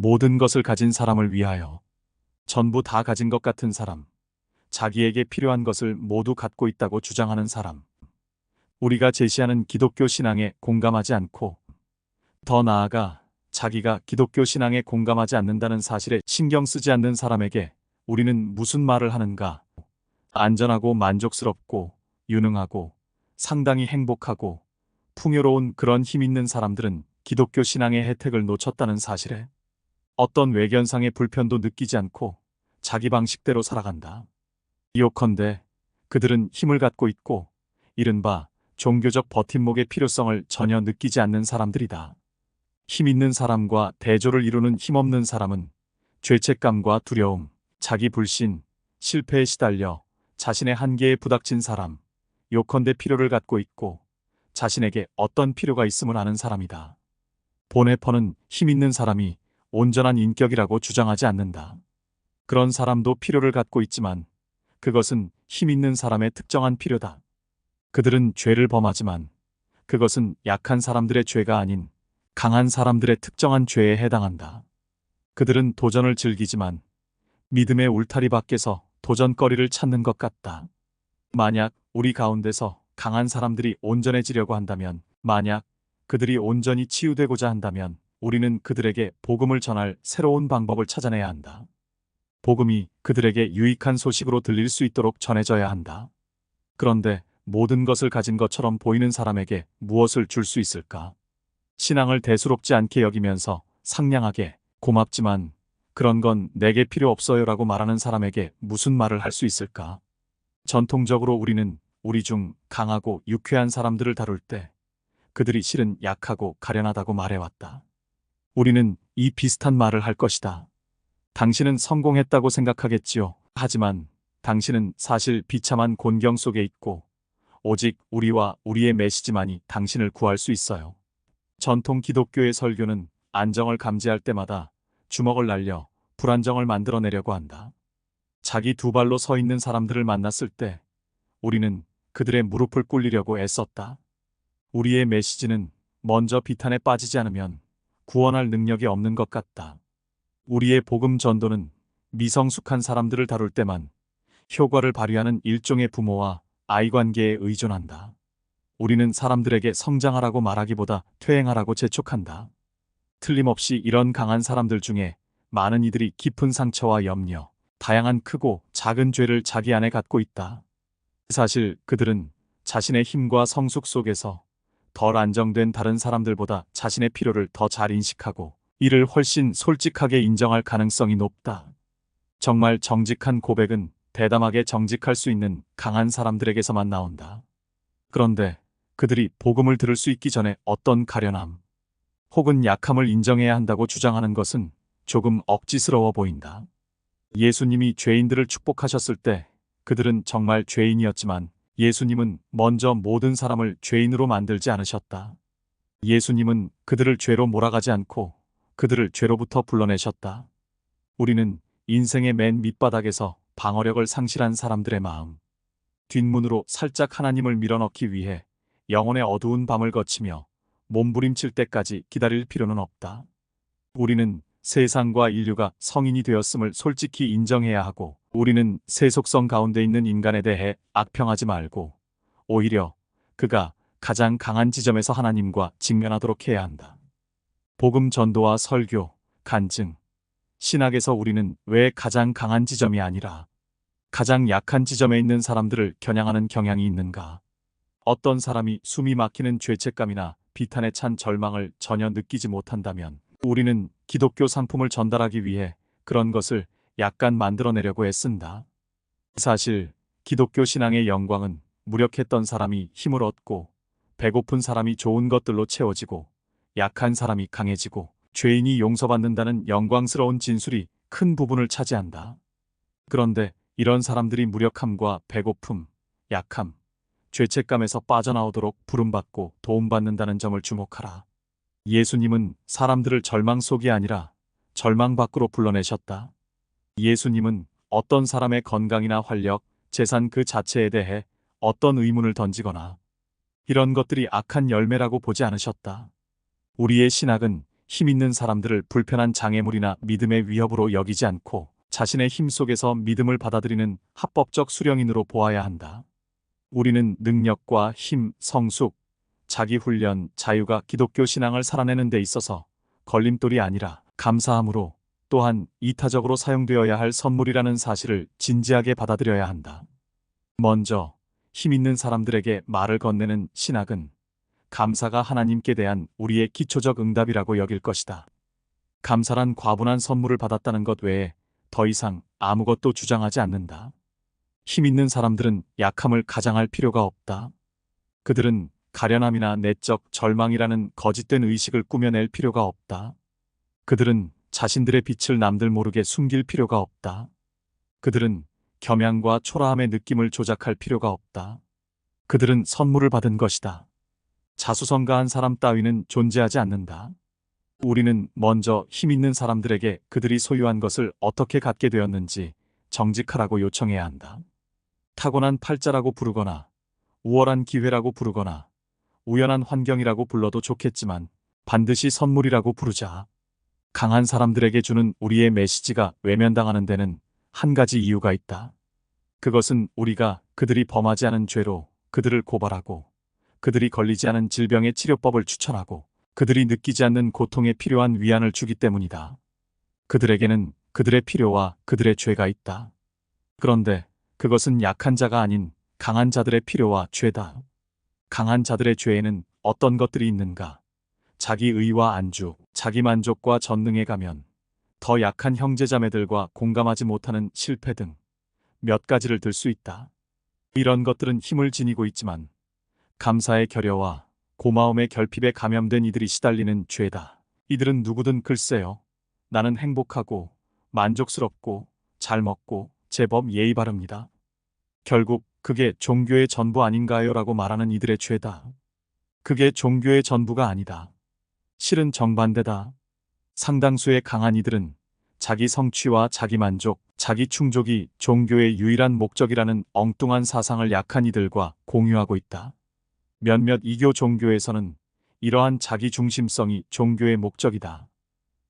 모든 것을 가진 사람을 위하여 전부 다 가진 것 같은 사람, 자기에게 필요한 것을 모두 갖고 있다고 주장하는 사람. 우리가 제시하는 기독교 신앙에 공감하지 않고 더 나아가 자기가 기독교 신앙에 공감하지 않는다는 사실에 신경 쓰지 않는 사람에게 우리는 무슨 말을 하는가? 안전하고 만족스럽고 유능하고 상당히 행복하고 풍요로운 그런 힘 있는 사람들은 기독교 신앙의 혜택을 놓쳤다는 사실에 어떤 외견상의 불편도 느끼지 않고 자기 방식대로 살아간다. 요컨대 그들은 힘을 갖고 있고 이른바 종교적 버팀목의 필요성을 전혀 느끼지 않는 사람들이다. 힘 있는 사람과 대조를 이루는 힘없는 사람은 죄책감과 두려움, 자기 불신, 실패에 시달려 자신의 한계에 부닥친 사람, 요컨대 필요를 갖고 있고 자신에게 어떤 필요가 있음을 아는 사람이다. 보네퍼는 힘 있는 사람이 온전한 인격이라고 주장하지 않는다. 그런 사람도 필요를 갖고 있지만 그것은 힘 있는 사람의 특정한 필요다. 그들은 죄를 범하지만 그것은 약한 사람들의 죄가 아닌 강한 사람들의 특정한 죄에 해당한다. 그들은 도전을 즐기지만 믿음의 울타리 밖에서 도전거리를 찾는 것 같다. 만약 우리 가운데서 강한 사람들이 온전해지려고 한다면, 만약 그들이 온전히 치유되고자 한다면, 우리는 그들에게 복음을 전할 새로운 방법을 찾아내야 한다. 복음이 그들에게 유익한 소식으로 들릴 수 있도록 전해져야 한다. 그런데 모든 것을 가진 것처럼 보이는 사람에게 무엇을 줄 수 있을까? 신앙을 대수롭지 않게 여기면서 상냥하게 고맙지만 그런 건 내게 필요 없어요 라고 말하는 사람에게 무슨 말을 할 수 있을까? 전통적으로 우리는 우리 중 강하고 유쾌한 사람들을 다룰 때 그들이 실은 약하고 가련하다고 말해왔다. 우리는 이 비슷한 말을 할 것이다. 당신은 성공했다고 생각하겠지요. 하지만 당신은 사실 비참한 곤경 속에 있고 오직 우리와 우리의 메시지만이 당신을 구할 수 있어요. 전통 기독교의 설교는 안정을 감지할 때마다 주먹을 날려 불안정을 만들어내려고 한다. 자기 두 발로 서 있는 사람들을 만났을 때 우리는 그들의 무릎을 꿇리려고 애썼다. 우리의 메시지는 먼저 비탄에 빠지지 않으면 구원할 능력이 없는 것 같다. 우리의 복음 전도는 미성숙한 사람들을 다룰 때만 효과를 발휘하는 일종의 부모와 아이 관계에 의존한다. 우리는 사람들에게 성장하라고 말하기보다 퇴행하라고 재촉한다. 틀림없이 이런 강한 사람들 중에 많은 이들이 깊은 상처와 염려, 다양한 크고 작은 죄를 자기 안에 갖고 있다. 사실 그들은 자신의 힘과 성숙 속에서 덜 안정된 다른 사람들보다 자신의 필요를 더 잘 인식하고 이를 훨씬 솔직하게 인정할 가능성이 높다. 정말 정직한 고백은 대담하게 정직할 수 있는 강한 사람들에게서만 나온다. 그런데 그들이 복음을 들을 수 있기 전에 어떤 가련함 혹은 약함을 인정해야 한다고 주장하는 것은 조금 억지스러워 보인다. 예수님이 죄인들을 축복하셨을 때 그들은 정말 죄인이었지만 예수님은 먼저 모든 사람을 죄인으로 만들지 않으셨다. 예수님은 그들을 죄로 몰아가지 않고 그들을 죄로부터 불러내셨다. 우리는 인생의 맨 밑바닥에서 방어력을 상실한 사람들의 마음, 뒷문으로 살짝 하나님을 밀어넣기 위해 영혼의 어두운 밤을 거치며 몸부림칠 때까지 기다릴 필요는 없다. 우리는 세상과 인류가 성인이 되었음을 솔직히 인정해야 하고 우리는 세속성 가운데 있는 인간에 대해 악평하지 말고 오히려 그가 가장 강한 지점에서 하나님과 직면하도록 해야 한다. 복음 전도와 설교, 간증, 신학에서 우리는 왜 가장 강한 지점이 아니라 가장 약한 지점에 있는 사람들을 겨냥하는 경향이 있는가? 어떤 사람이 숨이 막히는 죄책감이나 비탄에 찬 절망을 전혀 느끼지 못한다면 우리는 기독교 상품을 전달하기 위해 그런 것을 약간 만들어내려고 애쓴다. 사실 기독교 신앙의 영광은 무력했던 사람이 힘을 얻고 배고픈 사람이 좋은 것들로 채워지고 약한 사람이 강해지고 죄인이 용서받는다는 영광스러운 진술이 큰 부분을 차지한다. 그런데 이런 사람들이 무력함과 배고픔, 약함, 죄책감에서 빠져나오도록 부름받고 도움받는다는 점을 주목하라. 예수님은 사람들을 절망 속이 아니라 절망 밖으로 불러내셨다. 예수님은 어떤 사람의 건강이나 활력, 재산 그 자체에 대해 어떤 의문을 던지거나 이런 것들이 악한 열매라고 보지 않으셨다. 우리의 신학은 힘 있는 사람들을 불편한 장애물이나 믿음의 위협으로 여기지 않고 자신의 힘 속에서 믿음을 받아들이는 합법적 수령인으로 보아야 한다. 우리는 능력과 힘, 성숙, 자기 훈련, 자유가 기독교 신앙을 살아내는 데 있어서 걸림돌이 아니라 감사함으로 또한 이타적으로 사용되어야 할 선물이라는 사실을 진지하게 받아들여야 한다. 먼저 힘 있는 사람들에게 말을 건네는 신학은 감사가 하나님께 대한 우리의 기초적 응답이라고 여길 것이다. 감사란 과분한 선물을 받았다는 것 외에 더 이상 아무것도 주장하지 않는다. 힘 있는 사람들은 약함을 가장할 필요가 없다. 그들은 가련함이나 내적 절망이라는 거짓된 의식을 꾸며낼 필요가 없다. 그들은 자신들의 빛을 남들 모르게 숨길 필요가 없다. 그들은 겸양과 초라함의 느낌을 조작할 필요가 없다. 그들은 선물을 받은 것이다. 자수성가한 사람 따위는 존재하지 않는다. 우리는 먼저 힘 있는 사람들에게 그들이 소유한 것을 어떻게 갖게 되었는지 정직하라고 요청해야 한다. 타고난 팔자라고 부르거나 우월한 기회라고 부르거나 우연한 환경이라고 불러도 좋겠지만 반드시 선물이라고 부르자. 강한 사람들에게 주는 우리의 메시지가 외면당하는 데는 한 가지 이유가 있다. 그것은 우리가 그들이 범하지 않은 죄로 그들을 고발하고 그들이 걸리지 않은 질병의 치료법을 추천하고 그들이 느끼지 않는 고통에 필요한 위안을 주기 때문이다. 그들에게는 그들의 필요와 그들의 죄가 있다. 그런데 그것은 약한 자가 아닌 강한 자들의 필요와 죄다. 강한 자들의 죄에는 어떤 것들이 있는가? 자기 의와 안주, 자기 만족과 전능에 가면 더 약한 형제자매들과 공감하지 못하는 실패 등 몇 가지를 들 수 있다. 이런 것들은 힘을 지니고 있지만 감사의 결여와 고마움의 결핍에 감염된 이들이 시달리는 죄다. 이들은 누구든 글쎄요. 나는 행복하고 만족스럽고 잘 먹고 제법 예의 바릅니다. 결국 그게 종교의 전부 아닌가요? 라고 말하는 이들의 죄다. 그게 종교의 전부가 아니다. 실은 정반대다. 상당수의 강한 이들은 자기 성취와 자기 만족, 자기 충족이 종교의 유일한 목적이라는 엉뚱한 사상을 약한 이들과 공유하고 있다. 몇몇 이교 종교에서는 이러한 자기 중심성이 종교의 목적이다.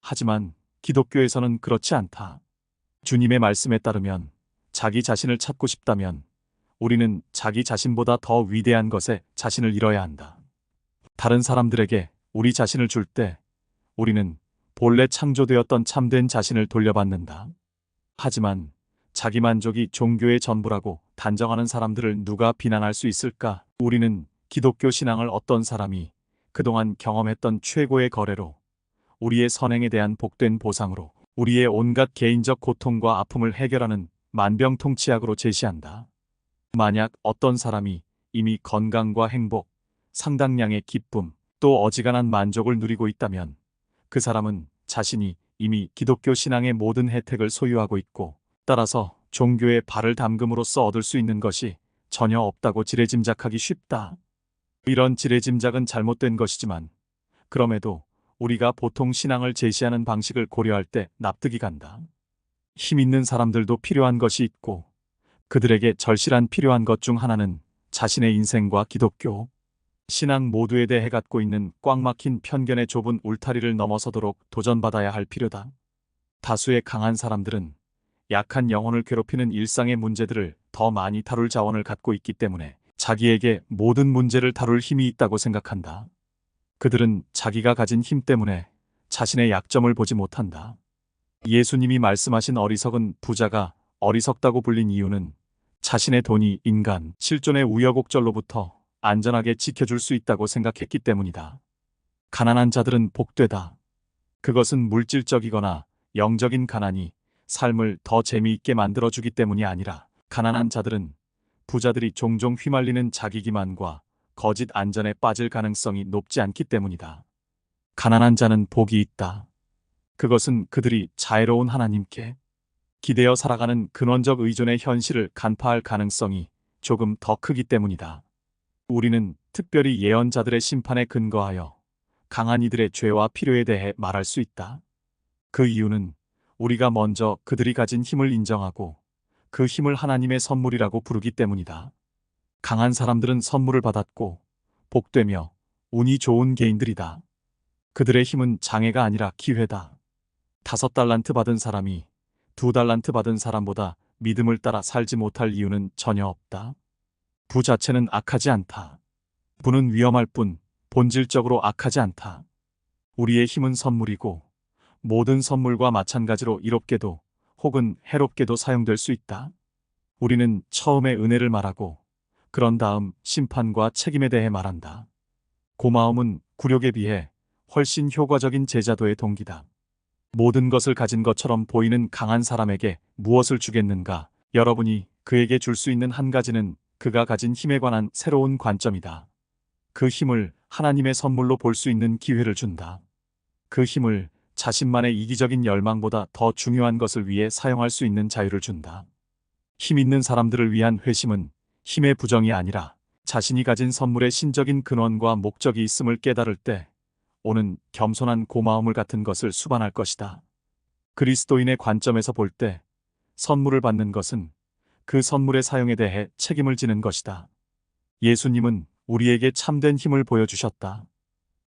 하지만 기독교에서는 그렇지 않다. 주님의 말씀에 따르면 자기 자신을 찾고 싶다면 우리는 자기 자신보다 더 위대한 것에 자신을 잃어야 한다. 다른 사람들에게 우리 자신을 줄 때 우리는 본래 창조되었던 참된 자신을 돌려받는다. 하지만 자기 만족이 종교의 전부라고 단정하는 사람들을 누가 비난할 수 있을까? 우리는 기독교 신앙을 어떤 사람이 그동안 경험했던 최고의 거래로 우리의 선행에 대한 복된 보상으로 우리의 온갖 개인적 고통과 아픔을 해결하는 만병통치약으로 제시한다. 만약 어떤 사람이 이미 건강과 행복, 상당량의 기쁨, 또 어지간한 만족을 누리고 있다면 그 사람은 자신이 이미 기독교 신앙의 모든 혜택을 소유하고 있고 따라서 종교의 발을 담금으로써 얻을 수 있는 것이 전혀 없다고 지레짐작하기 쉽다. 이런 지레짐작은 잘못된 것이지만 그럼에도 우리가 보통 신앙을 제시하는 방식을 고려할 때 납득이 간다. 힘 있는 사람들도 필요한 것이 있고 그들에게 절실한 필요한 것 중 하나는 자신의 인생과 기독교, 신앙 모두에 대해 갖고 있는 꽉 막힌 편견의 좁은 울타리를 넘어서도록 도전받아야 할 필요다. 다수의 강한 사람들은 약한 영혼을 괴롭히는 일상의 문제들을 더 많이 다룰 자원을 갖고 있기 때문에 자기에게 모든 문제를 다룰 힘이 있다고 생각한다. 그들은 자기가 가진 힘 때문에 자신의 약점을 보지 못한다. 예수님이 말씀하신 어리석은 부자가 어리석다고 불린 이유는 자신의 돈이 인간, 실존의 우여곡절로부터 안전하게 지켜줄 수 있다고 생각했기 때문이다. 가난한 자들은 복되다. 그것은 물질적이거나 영적인 가난이 삶을 더 재미있게 만들어주기 때문이 아니라 가난한 자들은 부자들이 종종 휘말리는 자기 기만과 거짓 안전에 빠질 가능성이 높지 않기 때문이다. 가난한 자는 복이 있다. 그것은 그들이 자애로운 하나님께 기대어 살아가는 근원적 의존의 현실을 간파할 가능성이 조금 더 크기 때문이다. 우리는 특별히 예언자들의 심판에 근거하여 강한 이들의 죄와 필요에 대해 말할 수 있다. 그 이유는 우리가 먼저 그들이 가진 힘을 인정하고 그 힘을 하나님의 선물이라고 부르기 때문이다. 강한 사람들은 선물을 받았고 복되며 운이 좋은 개인들이다. 그들의 힘은 장애가 아니라 기회다. 다섯 달란트 받은 사람이 두 달란트 받은 사람보다 믿음을 따라 살지 못할 이유는 전혀 없다. 부 자체는 악하지 않다. 부는 위험할 뿐 본질적으로 악하지 않다. 우리의 힘은 선물이고 모든 선물과 마찬가지로 이롭게도 혹은 해롭게도 사용될 수 있다. 우리는 처음에 은혜를 말하고 그런 다음 심판과 책임에 대해 말한다. 고마움은 굴욕에 비해 훨씬 효과적인 제자도의 동기다. 모든 것을 가진 것처럼 보이는 강한 사람에게 무엇을 주겠는가? 여러분이 그에게 줄 수 있는 한 가지는 그가 가진 힘에 관한 새로운 관점이다. 그 힘을 하나님의 선물로 볼 수 있는 기회를 준다. 그 힘을 자신만의 이기적인 열망보다 더 중요한 것을 위해 사용할 수 있는 자유를 준다. 힘 있는 사람들을 위한 회심은 힘의 부정이 아니라 자신이 가진 선물의 신적인 근원과 목적이 있음을 깨달을 때 오는 겸손한 고마움을 같은 것을 수반할 것이다. 그리스도인의 관점에서 볼 때 선물을 받는 것은 그 선물의 사용에 대해 책임을 지는 것이다. 예수님은 우리에게 참된 힘을 보여주셨다.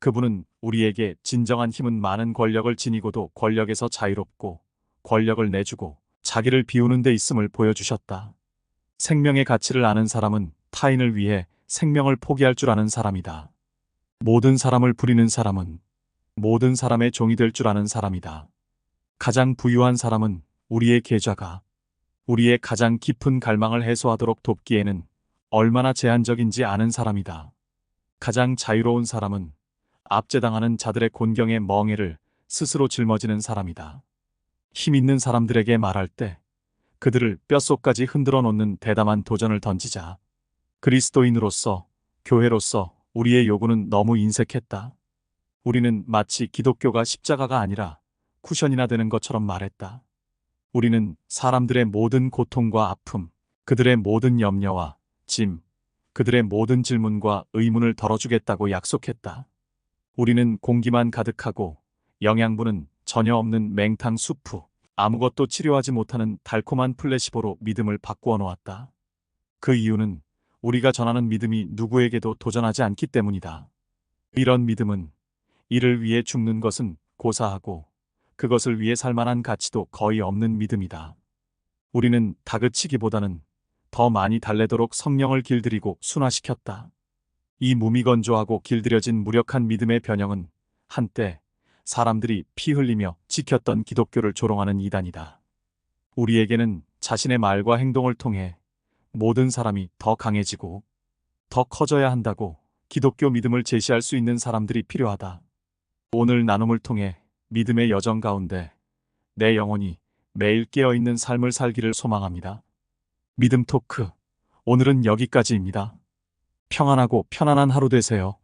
그분은 우리에게 진정한 힘은 많은 권력을 지니고도 권력에서 자유롭고 권력을 내주고 자기를 비우는 데 있음을 보여주셨다. 생명의 가치를 아는 사람은 타인을 위해 생명을 포기할 줄 아는 사람이다. 모든 사람을 부리는 사람은 모든 사람의 종이 될 줄 아는 사람이다. 가장 부유한 사람은 우리의 계좌가 우리의 가장 깊은 갈망을 해소하도록 돕기에는 얼마나 제한적인지 아는 사람이다. 가장 자유로운 사람은 압제당하는 자들의 곤경의 멍해를 스스로 짊어지는 사람이다. 힘 있는 사람들에게 말할 때 그들을 뼛속까지 흔들어 놓는 대담한 도전을 던지자. 그리스도인으로서, 교회로서 우리의 요구는 너무 인색했다. 우리는 마치 기독교가 십자가가 아니라 쿠션이나 되는 것처럼 말했다. 우리는 사람들의 모든 고통과 아픔, 그들의 모든 염려와 짐, 그들의 모든 질문과 의문을 덜어주겠다고 약속했다. 우리는 공기만 가득하고 영양분은 전혀 없는 맹탕 수프, 아무것도 치료하지 못하는 달콤한 플래시보로 믿음을 바꾸어 놓았다. 그 이유는 우리가 전하는 믿음이 누구에게도 도전하지 않기 때문이다. 이런 믿음은 이를 위해 죽는 것은 고사하고 그것을 위해 살 만한 가치도 거의 없는 믿음이다. 우리는 다그치기보다는 더 많이 달래도록 성령을 길들이고 순화시켰다. 이 무미건조하고 길들여진 무력한 믿음의 변형은 한때 사람들이 피 흘리며 지켰던 기독교를 조롱하는 이단이다. 우리에게는 자신의 말과 행동을 통해 모든 사람이 더 강해지고 더 커져야 한다고 기독교 믿음을 제시할 수 있는 사람들이 필요하다. 오늘 나눔을 통해 믿음의 여정 가운데 내 영혼이 매일 깨어있는 삶을 살기를 소망합니다. 믿음 토크. 오늘은 여기까지입니다. 평안하고 편안한 하루 되세요.